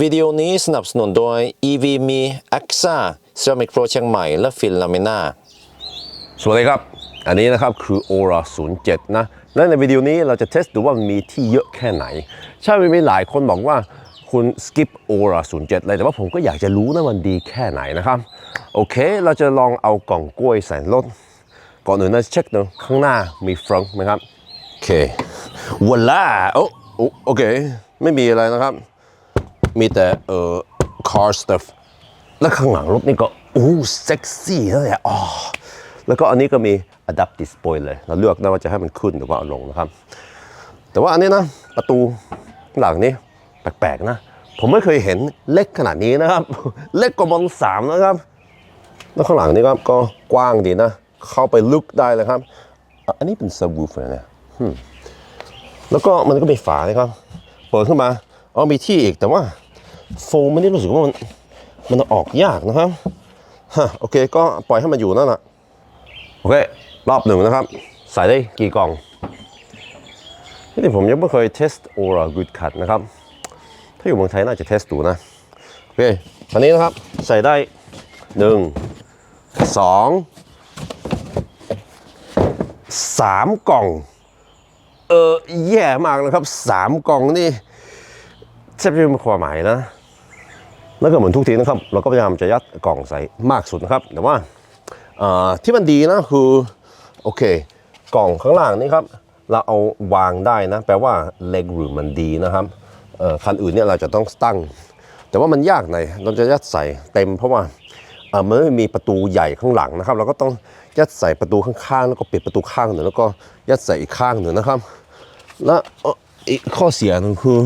วิดีโอนี้สนับสนุนโดย EV มี AXA Ceramic Pro เชียงใหม่ และฟินลามิน่าสวัสดีครับ อันนี้นะครับคือ Aura 07 นะ และในวิดีโอนี้เราจะเทสดูว่ามันมีที่เยอะแค่ไหน ใช่ไม่มีหลายคนบอกว่าคุณ skip Aura 07 เลยแต่ว่าผมก็อยากจะรู้นะมันดีแค่ไหนนะครับ โอเค เราจะลองเอากล่องกล้วยใส่รถ ก่อนอื่นนะเช็คดูข้างหน้ามีฟรองไหมครับ โอเควล่าโอ้โอ้โอเค ไม่มีอะไรนะครับ มีแต่เอ่อ car stuff แล้วข้างหลังรถนี่ก็โอ้เซ็กซี่นะเนี่ยอ๋อแล้วก็อันนี้ก็มี adapt display เลยเราเลือกได้ว่าจะให้มันขึ้นหรือว่าลงนะครับ แต่ว่าอันนี้นะ ประตูหลังนี้แปลกๆนะ ผมไม่เคยเห็นเล็กขนาดนี้นะครับ เล็กกว่าบอลสามนะครับ แล้วข้างหลังนี่ก็ก็กว้างดีนะ เข้าไปลึกได้เลยครับ อันนี้เป็น subwoofer เนี่ยแล้วก็มันก็มีฝานะครับ เปิดขึ้นมาอ๋อมีที่อีกแต่ว่า โฟมไม่ได้รู้สึกว่ามันมันออกยากนะครับฮะโอเคก็ปล่อยให้มันอยู่นั่นแหละโอเค รอบหนึ่งนะครับ ใส่ได้กี่กล่องนี่ผมยังไม่เคยเทส Aura Good Cut นะครับ ถ้าอยู่เมืองไทยน่าจะเทสดูนะ โอเคอันนี้นะครับใส่ได้หนึ่งสองสามกล่อง เออแย่มากเลยครับสามกล่องนี่แทบจะไม่มีความหมายนะ แล้วก็เหมือนทุกทีนะครับเราก็พยายามจะยัดกล่องใส่มากสุดนะครับ แต่ว่าที่มันดีนะคือโอเค กล่องข้างล่างนี่ครับเราเอาวางได้นะแปลว่าเล็กหรือมันดีนะครับคันอื่นเนี่ยเราจะต้องตั้ง แต่ว่ามันยากหน่อยเราจะยัดใส่เต็มเพราะว่ามันไม่มีประตูใหญ่ข้างหลังนะครับ เราก็ต้องยัดใส่ประตูข้างๆ แล้วก็ปิดประตูข้างหนึ่งแล้วก็ยัดใส่อีกข้างหนึ่งนะครับ และอีกข้อเสียหนึงคือ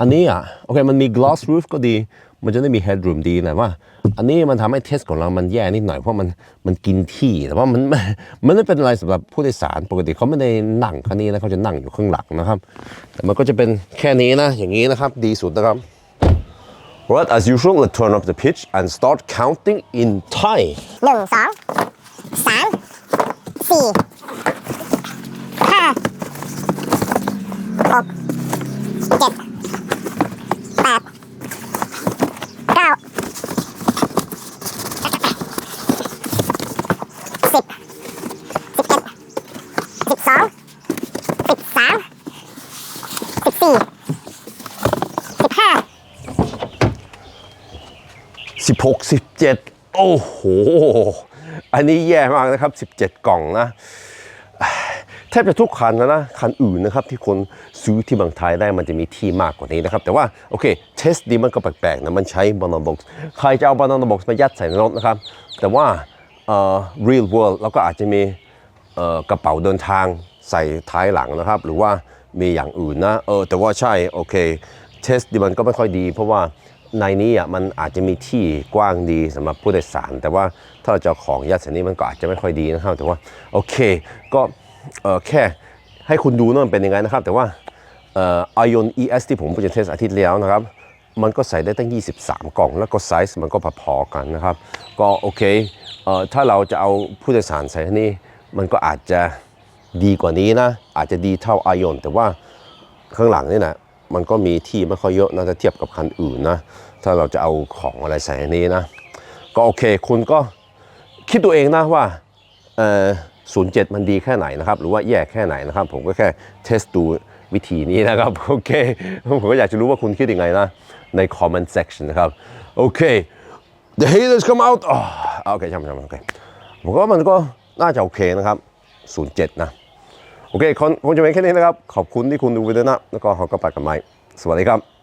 อันนี้อะโอเคมันมี glass roof ก็ดี มันจะได้มี headroom ดีแต่ว่า อันนี้มันทำให้เทสของเรามันแย่นิดหน่อยเพราะมันมันกินที่แต่ว่ามันมันไม่เป็นอะไรสำหรับผู้โดยสารปกติเขาไม่ได้นั่งคันนี้นะเขาจะนั่งอยู่ข้างหลังนะครับ แต่มันก็จะเป็นแค่นี้นะอย่างนี้นะครับดีสุดนะครับ Right as usual let's turn up the pitch and start counting in Thai หนึ่งสองสามสี่ห้าหกเจ็ดแปดเก้าสิบสิบเอ็ดสิบสอง สิบสามสิบสี่สิบห้า16 17โอ้โห อันนี้แย่มากนะครับ17กล่องนะแทบจะทุกคันนะนะคันอื่นนะครับที่คนซื้อที่บางไทยได้มันจะมีที่มากกว่านี้นะครับ แต่ว่าโอเคเทสดีมันก็แปลกๆนะมันใช้บานาบ็อกซ์ใครจะเอาบานาบ็อกซ์มายัดใส่ในรถนะครับ แต่ว่าเอ่อ real world เราก็อาจจะมีเอ่อกระเป๋าเดินทาง ใส่ท้ายหลังนะครับ หรือว่ามีอย่างอื่นนะเออแต่ว่าใช่โอเคเทสดีมันก็ไม่ค่อยดี เพราะว่าในนี้อะมันอาจจะมีที่กว้างดีสำหรับผู้โดยสาร แต่ว่าถ้าเราจะเอของยัดใส่นี้มันก็อาจจะไม่ค่อยดีนะครับ แต่ว่าโอเคก็เออแค่ให้คุณดูนะมันเป็นยังไงนะครับ แต่ว่าเอ่อ Ion ES ที่ผมไปจะเทสอาทิตย์แล้วนะครับมันก็ใส่ได้ตั้ง 23 กล่อง แล้วก็ไซส์มันก็พอๆกันนะครับ ก็โอเคเอ่อถ้าเราจะเอาผู้โดยสารใส่ที่นี่มันก็อาจจะ ดีกว่านี้นะ อาจจะดีเท่า Ion แต่ว่าข้างหลังนี่นะมันก็มีที่ไม่ค่อยเยอะนะถ้าเทียบกับคันอื่นนะ ถ้าเราจะเอาของอะไรใส่ในนี้นะ ก็โอเคคุณก็คิดตัวเองนะว่าเอ่อ07มันดีแค่ไหนนะครับ หรือว่าแย่แค่ไหนนะครับ ผมก็แค่เทสดูวิธีนี้นะครับ โอเค ผมก็อยากจะรู้ว่าคุณคิดยังไงนะ ใน comment section นะครับ โอเค the haters come out อ๋อโอเคช่างๆโอเคผมก็ว่ามันก็น่าจะโอเคนะครับ 07 นะ โอเคคนคงจะเป็นแค่นี้นะครับ ขอบคุณที่คุณดูวิดีโอนะแล้วก็ขอกลับไปกันใหม่สวัสดีครับ